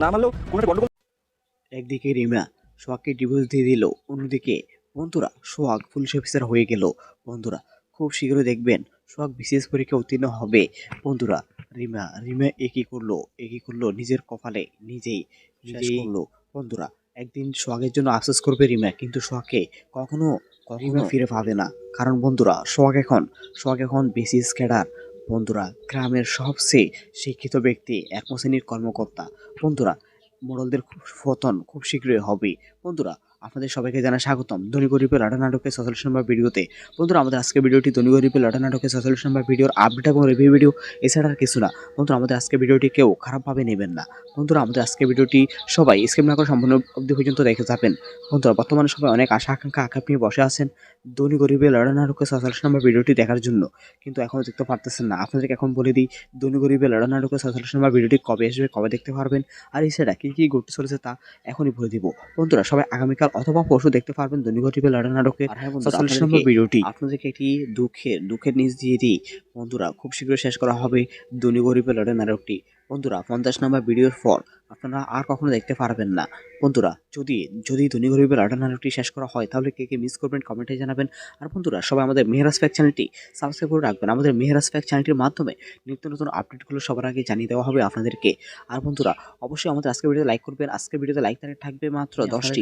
না মানলেও কোনো গন্ডগোল একদিকে রিমা সোহাগকে ডিভোর্স দিয়ে দিল অন্যদিকে বন্ধুরা সোহাগ পুলিশ অফিসার হয়ে গেল। বন্ধুরা খুব শীঘ্রই দেখবেন সোহাগ বিশেষ পরীক্ষা উত্তীর্ণ হবে। বন্ধুরা রিমা রিমা একই করল? একই করল? নিজের কপালে নিজেই করল। বন্ধুরা একদিন সোহাগের জন্য আফসোস করবে রিমা কিন্তু সোহাগকে কখনো কখনো ফিরে পাবে না। কারণ বন্ধুরা সোহাগ এখন সোহাগ এখন বিসিএস ক্যাডার। বন্ধুরা, গ্রামের সবচেয়ে শিক্ষিত ব্যক্তি একমশ্রেণীর কর্মকর্তা। বন্ধুরা, মোড়লদের খুব পতন খুব শীঘ্রই হবে। বন্ধুরা আপনাদের সবাইকে জানা স্বাগতম। ধনী গরিবের লড়া নাটকের সচল্লিশ নম্বর ভিডিওতে। বন্ধুরা, আমাদের আজকের ভিডিওটি ধনী গরিবের লড়া নাটকের সচল্লিশ নম্বর ভিডিওর আপডেট এবং রিভিউ ভিডিও এছাড়া আর কিছু না। বন্ধুরা, আমাদের আজকের ভিডিওটি কেউ খারাপভাবে নেবেন না। বন্ধুরা, আমাদের আজকের ভিডিওটি সবাই স্কিপ না করে সম্পূর্ণ অবধি পর্যন্ত দেখে যাবেন বন্ধুরা, বর্তমানে সবাই অনেক আশা আকাঙ্ক্ষা আকাপ নিয়ে বসে আছেন ধনী গরিবের লড়া নাটকের সচল্লিশ নম্বর ভিডিওটি দেখার জন্য। কিন্তু এখনও দেখতে পারতেছেন না। আপনাদেরকে এখন বলে দিই, ধনী গরিবের লড়া নাটকের সচল্লিশ নম্বর ভিডিওটি কবে আসবে, কবে দেখতে পারবেন? আর এছাড়া কী কী ঘটতে চলেছে তা এখনই বলে দিব। বন্ধুরা, সবাই আগামীকাল অথবা পশু দেখতে পারবেন ঘটিবে লড়া নাটকের সচল্লিশ নম্বর ভিডিওটি। আপনাদেরকে একটি দুঃখের দুঃখের নিজ দিয়ে দিই। বন্ধুরা খুব শীঘ্রই শেষ করা হবে গরিবের লড়া নাটকটি। বন্ধুরা পঞ্চাশ নম্বর ভিডিওর পর আপনারা আর কখনো দেখতে পারবেন না। বন্ধুরা যদি যদি ধনী গরিবের লড়াই নাটকটি শেষ করা হয় তাহলে কে কে মিস করবেন কমেন্টে জানাবেন। আর বন্ধুরা সবাই আমাদের মেহরাজ ফ্যাক চ্যানেলটি সাবস্ক্রাইব করে রাখবেন। আমাদের মেহরাজ ফ্যাক চ্যানেলটির মাধ্যমে নিত্য নতুন আপডেটগুলো সবার আগে জানিয়ে দেওয়া হবে আপনাদেরকে। আর বন্ধুরা অবশ্যই আমাদের আজকের ভিডিওতে লাইক করবেন। আজকের ভিডিওতে লাইক তারিখ থাকবে মাত্র দশটি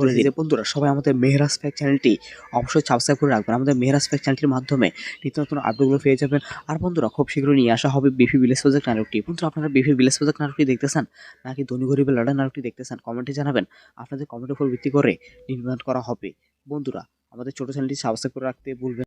বলে দিতে বন্ধুরা সবাই আমাদের মেহরাজ ফ্যাক চ্যানেলটি অবশ্যই সাবস্ক্রাইব করে রাখবেন। আমাদের মেহরাজ ফ্যাক চ্যানেলটির মাধ্যমে নিত্য নতুন আপডেটগুলো পেয়ে যাবেন। আর বন্ধুরা খুব শীঘ্রই নিয়ে আসা হবে বিফি ভিলেজ প্রজেক্ট নাটকটি। বন্ধুরা আপনারা বিফি ভিলেজ প্রজেক্ট নাটকটি দেখতেছেন নাকি ধনী গরিবের লড়াই নাটকটি দেখতেছেন কমেন্টে জানাবেন। আপনাদের কমেন্টের উপর ভিত্তি করে নির্মাণ করা হবে। বন্ধুরা, আমাদের ছোট চ্যানেলটি সাবস্ক্রাইব করে রাখতে ভুলবেন